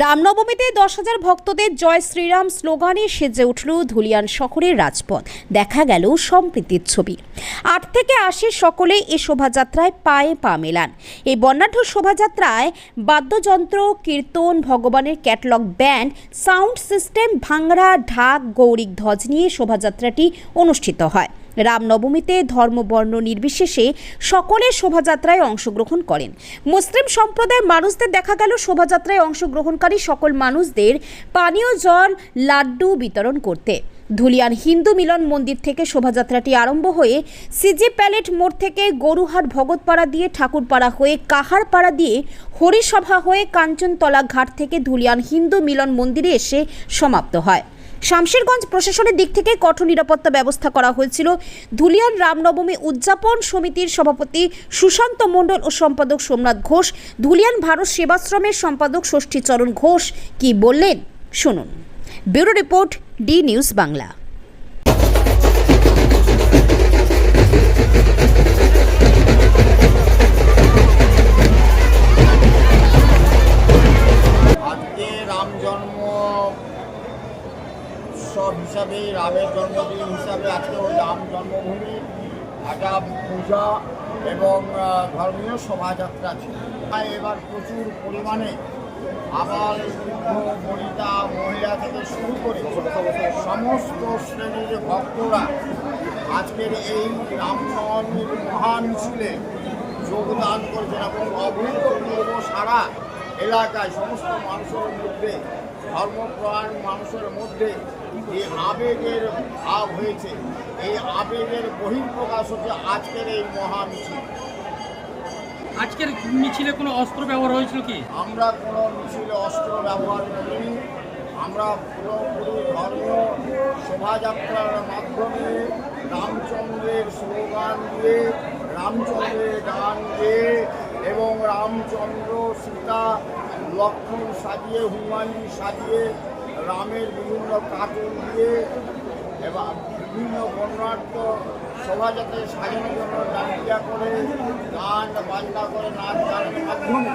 রামনবমীতে দশ হাজার ভক্তদের জয় শ্রীরাম স্লোগানে সেজে উঠল ধুলিয়ান শহরের রাজপথ। দেখা গেল সম্প্রীতির ছবি। আট থেকে আশি সকলে এ শোভাযাত্রায় পায়ে পা মেলান। এই বর্ণাঢ্য শোভাযাত্রায় বাদ্যযন্ত্র, কীর্তন, ভগবানের ক্যাটলগ ব্যান্ড, সাউন্ড সিস্টেম ভাংড়া ঢাক, গৌরিক ধ্বজ নিয়ে শোভাযাত্রাটি অনুষ্ঠিত হয়। রামনবমীতে ধর্মবর্ণ নির্বিশেষে সকলে শোভাযাত্রায় অংশগ্রহণ করেন। মুসলিম সম্প্রদায়ের মানুষদের দেখা গেল শোভাযাত্রায় অংশগ্রহণকারী সকল মানুষদের পানীয় জল, লাড্ডু বিতরণ করতে। ধুলিয়ান হিন্দু মিলন মন্দির থেকে শোভাযাত্রাটি আরম্ভ হয়ে সিজি প্যালেট মোড় থেকে গরুহাট ভগতপাড়া দিয়ে ঠাকুরপাড়া হয়ে কাহারপাড়া দিয়ে হরিসভা হয়ে কাঞ্চনতলা ঘাট থেকে ধুলিয়ান হিন্দু মিলন মন্দিরে এসে সমাপ্ত হয়। শামশেরগঞ্জ প্রশাসনের দিক থেকে কঠোর নিরাপত্তা ব্যবস্থা করা হয়েছিল। ধুলিয়ান রামনবমী উদযাপন সমিতির সভাপতি সুশান্ত মণ্ডল ও সম্পাদক সোমনাথ ঘোষ, ধুলিয়ান ভারত সেবাশ্রমের সম্পাদক ষষ্ঠীচরণ ঘোষ কি বললেন শুনুন। Bureau report, D news Bangla. হিসাবে, রামের জন্মদিন হিসাবে আজকে ওই রাম জন্মভূমি একটা পূজা এবং ধর্মীয় শোভাযাত্রা ছিল। তাই এবার প্রচুর পরিমাণে আবার বনিতা, মহিলা থেকে শুরু করে সমস্ত শ্রেণির ভক্তরা আজকের এই রামনবমীর মহান মিছিলে যোগদান করেছেন এবং অভূতপূর্ব সারা এলাকায় সমস্ত মানুষের মধ্যে, ধর্মপ্রাণ মানুষের মধ্যে যে আবেগের ভাব হয়েছে। এই আবেগের বহিঃপ্রকাশ হচ্ছে আজকের এই মহা মিছিল আজকের মিছিলে কোনো অস্ত্র ব্যবহার হয়েছিল কি? আমরা কোনো মিছিলে অস্ত্র ব্যবহার করিনি। আমরা পুরোপুরি ধর্ম শোভাযাত্রার মাধ্যমে রামচন্দ্রের স্লোগান দিয়ে রামচন্দ্রের গান দিয়ে এবং রামচন্দ্র সীতা লক্ষ্মণ সাজিয়ে হুমায়ুন সাজিয়ে রামের বিভিন্ন কার্টুন দিয়ে এবং বিভিন্ন বর্ণাঢ্য শোভাযাত্রায় সাজানোর জন্য ডান্ডিয়া করে, গান বাজনা করে, নাচ গানের মাধ্যমে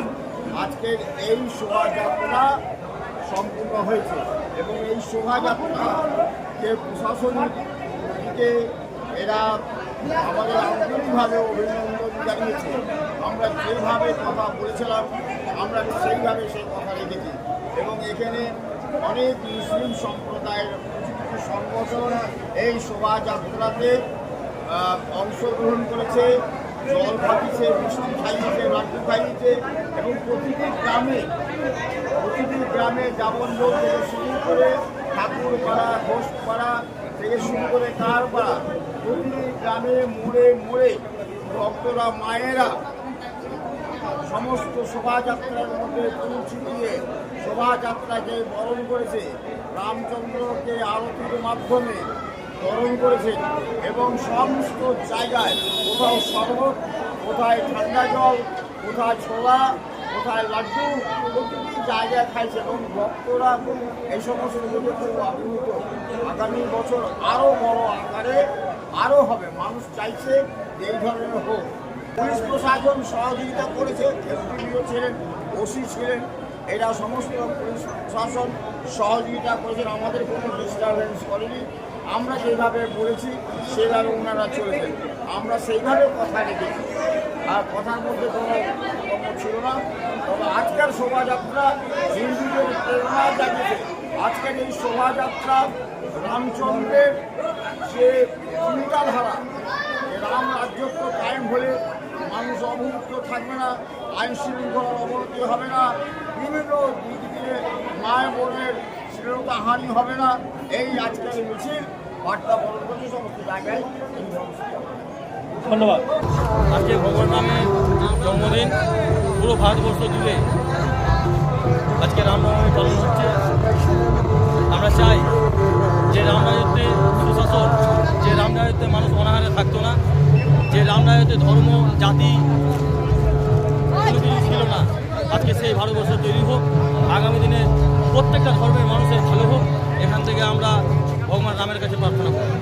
আজকের এই শোভাযাত্রা সম্পূর্ণ হয়েছে এবং এই শোভাযাত্রা যে প্রশাসনিক এরা আমাদের আন্তরিকভাবে অভিনন্দন জানিয়েছে। আমরা যেভাবে কথা বলেছিলাম, আমরা সেইভাবে সেই কথা রেখেছি। এবং এখানে অনেক মুসলিম সম্প্রদায়ের কিছু কিছু সংগঠন এই শোভাযাত্রাতে অংশগ্রহণ করেছে। জল খাইয়েছে মিষ্টি খাইয়েছে লাড্ডু খাইয়েছে এবং প্রতিটি গ্রামে প্রতিটি গ্রামে যাবন লোক থেকে শুরু করে ঠাকুরপাড়া ঘোষপাড়া থেকে শুরু করে কার পাড়া প্রতিটি গ্রামে মোড়ে মোড়ে ভক্তরা, মায়েরা শোভাযাত্রার মধ্যে পৌঁছে দিয়ে শোভাযাত্রাকে বরণ করেছে রামচন্দ্রকে আরতির মাধ্যমে বরণ করেছে এবং সমস্ত জায়গায় কোথাও শরবত, কোথায় ঠান্ডা জল, কোথায় ছোলা, কোথায় লাড্ডু প্রতিটি জায়গায় খাইছে এবং ভক্তরা এই সমস্ত থেকে খুব আপ্লুত। আগামী বছর আরও বড় আকারে আরও হবে। মানুষ চাইছে এই ধরনের হোক। পুলিশ প্রশাসন সহযোগিতা করেছে এসডিপিও ছিলেন, ওসি ছিলেন, এরা সমস্ত পুলিশ প্রশাসন সহযোগিতা করেছেন, আমাদের কোনো ডিস্টারবেন্স করেনি। আমরা যেভাবে বলেছি, সেভাবে ওনারা চলেছেন। আমরা সেইভাবে কথা রেখেছি। আর কথার মধ্যে কোনো ছিল না। তবে আজকের শোভাযাত্রা হিন্দুদের প্রেরণা জাগিয়েছে। আজকের এই শোভাযাত্রা রামচন্দ্রের যে চিন্তাধারা যে রাম রাজ্যত্ব কায়েম হলে মানুষ অবমুক্ত থাকবে না, আইন শৃঙ্খলার অবনতি হবে না, বিভিন্ন দিক দিয়ে মায়ের বোনের শ্রীলতা হানি হবে না। এই আজকের মিছিল, বার্তা বরণ করছে সমস্ত জায়গায়। ধন্যবাদ। আজকে ভগবান রামের জন্মদিন, পুরো ভারতবর্ষ জুড়ে। আজকে রামনবমী পালন হচ্ছে। আমরা চাই যে রামরাজত্বে সুশাসন, যে রামরাজত্বে মানুষ অনাহারে থাকতো না, যে রামরাজত্বে ধর্ম, জাতি কিছু ছিল না। আজকে সেই ভারতবর্ষ তৈরি হোক, আগামী দিনে প্রত্যেকটা ধর্মের মানুষের ভালো হোক, এখান থেকে আমরা ভগবান রামের কাছে প্রার্থনা করি